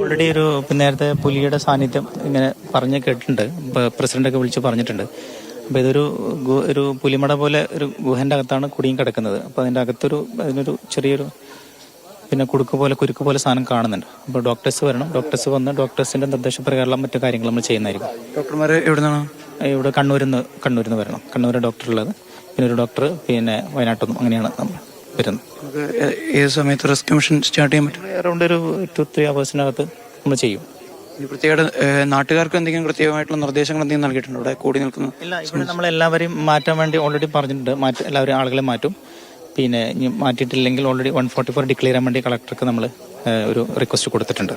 Already ഒരു നേരത്തെ പുലിയുടെ സാന്നിധ്യം ഇങ്ങനെ പറഞ്ഞ് കേട്ടിട്ടുണ്ട്. പ്രസിഡന്റ് ഒക്കെ വിളിച്ച് പറഞ്ഞിട്ടുണ്ട്. അപ്പോൾ ഇതൊരു ഒരു പുലിമട പോലെ ഒരു ഗുഹന്റെ അകത്താണ് കുടിയും കിടക്കുന്നത്. അപ്പോൾ അതിന്റെ അകത്തൊരു അതിനൊരു ചെറിയൊരു പിന്നെ കുടുക്ക് പോലെ കുരുക്ക് പോലെ സാധനം കാണുന്നുണ്ട്. അപ്പോൾ ഡോക്ടേഴ്സ് വരണം. ഡോക്ടേഴ്സ് വന്ന് ഡോക്ടേഴ്സിന്റെ നിർദ്ദേശപ്രകാരം മറ്റു കാര്യങ്ങൾ നമ്മൾ ചെയ്യുന്നതായിരിക്കും. ഡോക്ടർമാർ എവിടെ നിന്നാണ് ഇവിടെ കണ്ണൂരിൽ നിന്ന് കണ്ണൂരിൽ നിന്ന് വരണം. കണ്ണൂർ ഡോക്ടർ ഉള്ളത്. പിന്നെ ഒരു ഡോക്ടർ പിന്നെ വയനാട്ടിൽ നിന്നും അങ്ങനെയാണ് നമ്മൾ വരുന്നത്. ഏത് സമയത്ത് റെസ്ക്യൂ മിഷൻ സ്റ്റാർട്ട് ചെയ്യാൻ പറ്റും? അറൗണ്ട് ഒരു ടു ത്രീ അവേഴ്സിനകത്ത് നമ്മൾ ചെയ്യും. ഏ, നാട്ടുകാർക്ക് എന്തെങ്കിലും കൃത്യമായിട്ടുള്ള നിർദ്ദേശങ്ങൾ എന്തെങ്കിലും നൽകിയിട്ടുണ്ടോ? ഇവിടെ കൂടി നിൽക്കുന്നു ഇല്ല ഇവിടെ നമ്മൾ എല്ലാവരെയും മാറ്റാൻ വേണ്ടി ഓൾറെഡി പറഞ്ഞിട്ടുണ്ട്. മാറ്റ എല്ലാവരും ആളുകളെ മാറ്റും. പിന്നെ ഇനി മാറ്റിയിട്ടില്ലെങ്കിൽ already one forty four declare ചെയ്യാൻ വേണ്ടി കളക്ടർക്ക് നമ്മൾ ഒരു റിക്വസ്റ്റ് കൊടുത്തിട്ടുണ്ട്.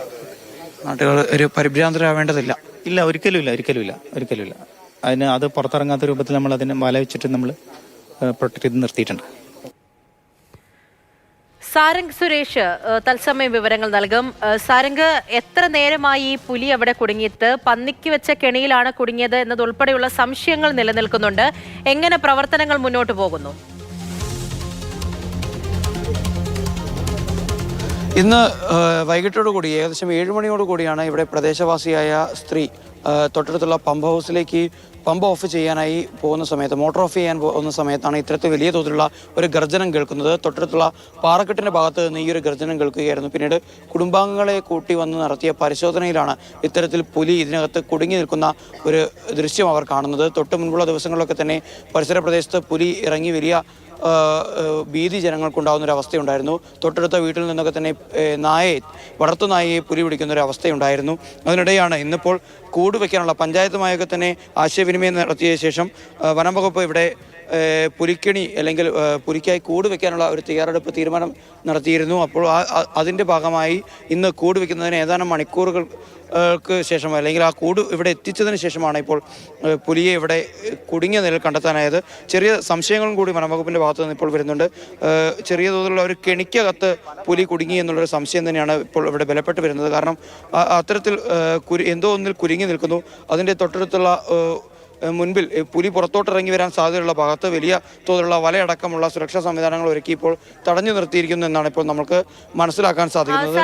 നാട്ടുകാർ ഒരു പരിഭ്രാന്തരാവേണ്ടതില്ല. ഇല്ല ഒരിക്കലും ഇല്ല ഒരിക്കലും ഇല്ല ഒരിക്കലും ഇല്ല. അതിന് അത് പുറത്തിറങ്ങാത്ത രൂപത്തിൽ നമ്മൾ അതിനെ വല വെച്ചിട്ട് നമ്മൾ പ്രൊട്ടക്ട് ചെയ്ത് നിർത്തിയിട്ടുണ്ട്. സാരംഗ് സുരേഷ് തത്സമയം വിവരങ്ങൾ നൽകും. സാരംഗ് എത്ര നേരമായി ഈ പുലി അവിടെ കുടുങ്ങിയിട്ട് പന്നിക്ക് വെച്ച കെണിയിലാണ് കുടുങ്ങിയത് എന്നതുൾപ്പെടെയുള്ള സംശയങ്ങൾ നിലനിൽക്കുന്നുണ്ട്. എങ്ങനെ പ്രവർത്തനങ്ങൾ മുന്നോട്ട് പോകുന്നു? ഇന്ന് ആ, വൈകിട്ടോടു കൂടി ഏകദേശം ഏഴ് കൂടിയാണ് ഇവിടെ പ്രദേശവാസിയായ സ്ത്രീ തൊട്ടടുത്തുള്ള പമ്പ് ഹൗസിലേക്ക് പമ്പ് ഓഫ് ചെയ്യാനായി പോകുന്ന സമയത്ത് മോട്ടോർ ഓഫ് ചെയ്യാൻ പോകുന്ന സമയത്താണ് ഇത്തരത്തിൽ വലിയ തോതിലുള്ള ഒരു ഗർജനം കേൾക്കുന്നത്. തൊട്ടടുത്തുള്ള പാറക്കെട്ടിന്റെ ഭാഗത്ത് നിന്ന് ഈ ഒരു ഗർജനം കേൾക്കുകയായിരുന്നു. പിന്നീട് കുടുംബാംഗങ്ങളെ കൂട്ടി വന്ന് നടത്തിയ പരിശോധനയിലാണ് ഇത്തരത്തിൽ പുലി ഇതിനകത്ത് കുടുങ്ങി നിൽക്കുന്ന ഒരു ദൃശ്യം അവർ കാണുന്നത്. തൊട്ട് മുൻപുള്ള ദിവസങ്ങളിലൊക്കെ തന്നെ പരിസര പ്രദേശത്ത് പുലി ഇറങ്ങി വലിയ ഭീതി ജനങ്ങൾക്കുണ്ടാകുന്ന ഒരു അവസ്ഥയുണ്ടായിരുന്നു. തൊട്ടടുത്ത വീട്ടിൽ നിന്നൊക്കെ തന്നെ നായയെ വളർത്തു നായയെ പുലി പിടിക്കുന്ന ഒരു അവസ്ഥയുണ്ടായിരുന്നു. അതിനിടെയാണ് ഇന്നിപ്പോൾ കൂട് വെക്കാനുള്ള പഞ്ചായത്തുമായൊക്കെ തന്നെ ആശയവിനിമയം നടത്തിയ ശേഷം വനം വകുപ്പ് ഇവിടെ പുലിക്കണി അല്ലെങ്കിൽ പുലിക്കായി കൂട് വെക്കാനുള്ള ഒരു തയ്യാറെടുപ്പ് തീരുമാനം നടത്തിയിരുന്നു. അപ്പോൾ അതിന്റെ ഭാഗമായി ഇന്ന് കൂട് വെക്കുന്നതിന് ഏതാനും മണിക്കൂറുകൾക്ക് ശേഷം അല്ലെങ്കിൽ ആ കൂട് ഇവിടെ എത്തിച്ചതിന് ശേഷമാണ് ഇപ്പോൾ പുലിയെ ഇവിടെ കുടുങ്ങിയ നിലയിൽ കണ്ടെത്താനായത്. ചെറിയ സംശയങ്ങളും കൂടി വനംവകുപ്പിന്റെ ഭാഗത്തു നിന്ന് ഇപ്പോൾ വരുന്നുണ്ട്. ചെറിയ തോതിലുള്ള ഒരു കെണിക്കകത്ത് പുലി കുടുങ്ങി എന്നുള്ളൊരു സംശയം തന്നെയാണ് ഇപ്പോൾ ഇവിടെ ബലപ്പെട്ട് വരുന്നത്. കാരണം അത്തരത്തിൽ എന്തോ ഒന്നിൽ കുരുങ്ങി നിൽക്കുന്നു. അതിന്റെ തൊട്ടടുത്തുള്ള മുൻപിൽ പുലി പുറത്തോട്ട് ഇറങ്ങി വരാൻ സാധ്യതയുള്ള ഭാഗത്ത് വലിയ തോതിലുള്ള വലയടക്കമുള്ള സുരക്ഷാ സംവിധാനങ്ങൾ ഒരുക്കി ഇപ്പോൾ തടഞ്ഞു നിർത്തിയിരിക്കുന്നു എന്നാണ് ഇപ്പോൾ നമുക്ക് മനസ്സിലാക്കാൻ സാധിക്കുന്നത്.